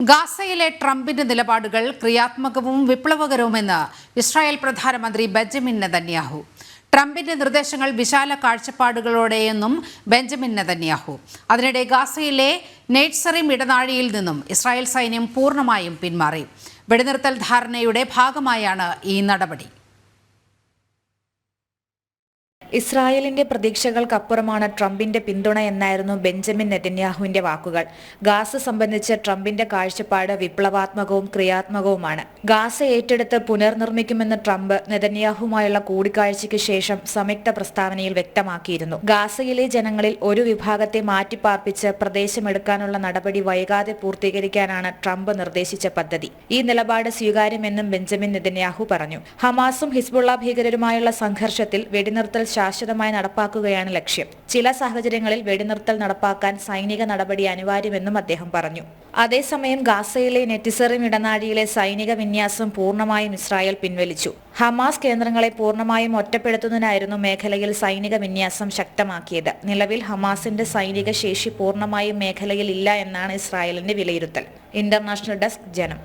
ഗാസയിലെ ട്രംപിന്റെ നിലപാടുകൾ ക്രിയാത്മകവും വിപ്ലവകരവുമെന്ന് ഇസ്രായേൽ പ്രധാനമന്ത്രി ബെഞ്ചമിൻ നെതന്യാഹു. ട്രംപിന്റെ നിർദ്ദേശങ്ങൾ വിശാല കാഴ്ചപ്പാടുകളോടെയെന്നും ബെഞ്ചമിൻ നെതന്യാഹു. അതിനിടെ ഗാസയിലെ നെയ്റ്റ്സറിം ഇടനാഴിയിൽ നിന്നും ഇസ്രായേൽ സൈന്യം പൂർണമായും പിന്മാറി. വെടിനിർത്തൽ ധാരണയുടെ ഭാഗമായാണ് ഈ നടപടി. ഇസ്രായേലിന്റെ പ്രതീക്ഷകൾക്കപ്പുറമാണ് ട്രംപിന്റെ പിന്തുണ എന്നായിരുന്നു ബെഞ്ചമിൻ നെതന്യാഹുവിന്റെ വാക്കുകൾ. ഗാസ സംബന്ധിച്ച് ട്രംപിന്റെ കാഴ്ചപ്പാട് വിപ്ലവാത്മകവും ക്രിയാത്മകവുമാണ്. ഗാസ ഏറ്റെടുത്ത് പുനർനിർമ്മിക്കുമെന്ന് ട്രംപ് നെതന്യാഹുമായുള്ള കൂടിക്കാഴ്ചയ്ക്ക് ശേഷം സംയുക്ത പ്രസ്താവനയിൽ വ്യക്തമാക്കിയിരുന്നു. ഗാസയിലെ ജനങ്ങളിൽ ഒരു വിഭാഗത്തെ മാറ്റിപ്പാർപ്പിച്ച് പ്രദേശമെടുക്കാനുള്ള നടപടി വൈകാതെ പൂർത്തീകരിക്കാനാണ് ട്രംപ് നിർദ്ദേശിച്ച പദ്ധതി. ഈ നിലപാട് സ്വീകാര്യമെന്നും ബെഞ്ചമിൻ നെതന്യാഹു പറഞ്ഞു. ഹമാസും ഹിസ്ബുള്ള ഭീകരരുമായുള്ള സംഘർഷത്തിൽ വെടിനിർത്തൽ ശാശ്വതമായി നടപ്പാക്കുകയാണ് ലക്ഷ്യം. ചില സാഹചര്യങ്ങളിൽ വെടിനിർത്തൽ നടപ്പാക്കാൻ സൈനിക നടപടി അനിവാര്യമെന്നും അദ്ദേഹം പറഞ്ഞു. അതേസമയം ഗാസയിലെ നെറ്റിസറിം ഇടനാഴിയിലെ സൈനിക വിന്യാസം പൂർണമായും ഇസ്രായേൽ പിൻവലിച്ചു. ഹമാസ് കേന്ദ്രങ്ങളെ പൂർണമായും ഒറ്റപ്പെടുത്തുന്നതിനായിരുന്നു മേഖലയിൽ സൈനിക വിന്യാസം ശക്തമാക്കിയത്. നിലവിൽ ഹമാസിന്റെ സൈനിക ശേഷി പൂർണമായും മേഖലയിൽ ഇല്ല എന്നാണ് ഇസ്രായേലിന്റെ വിലയിരുത്തൽ. ഇന്റർനാഷണൽ ഡെസ്ക് ജനം.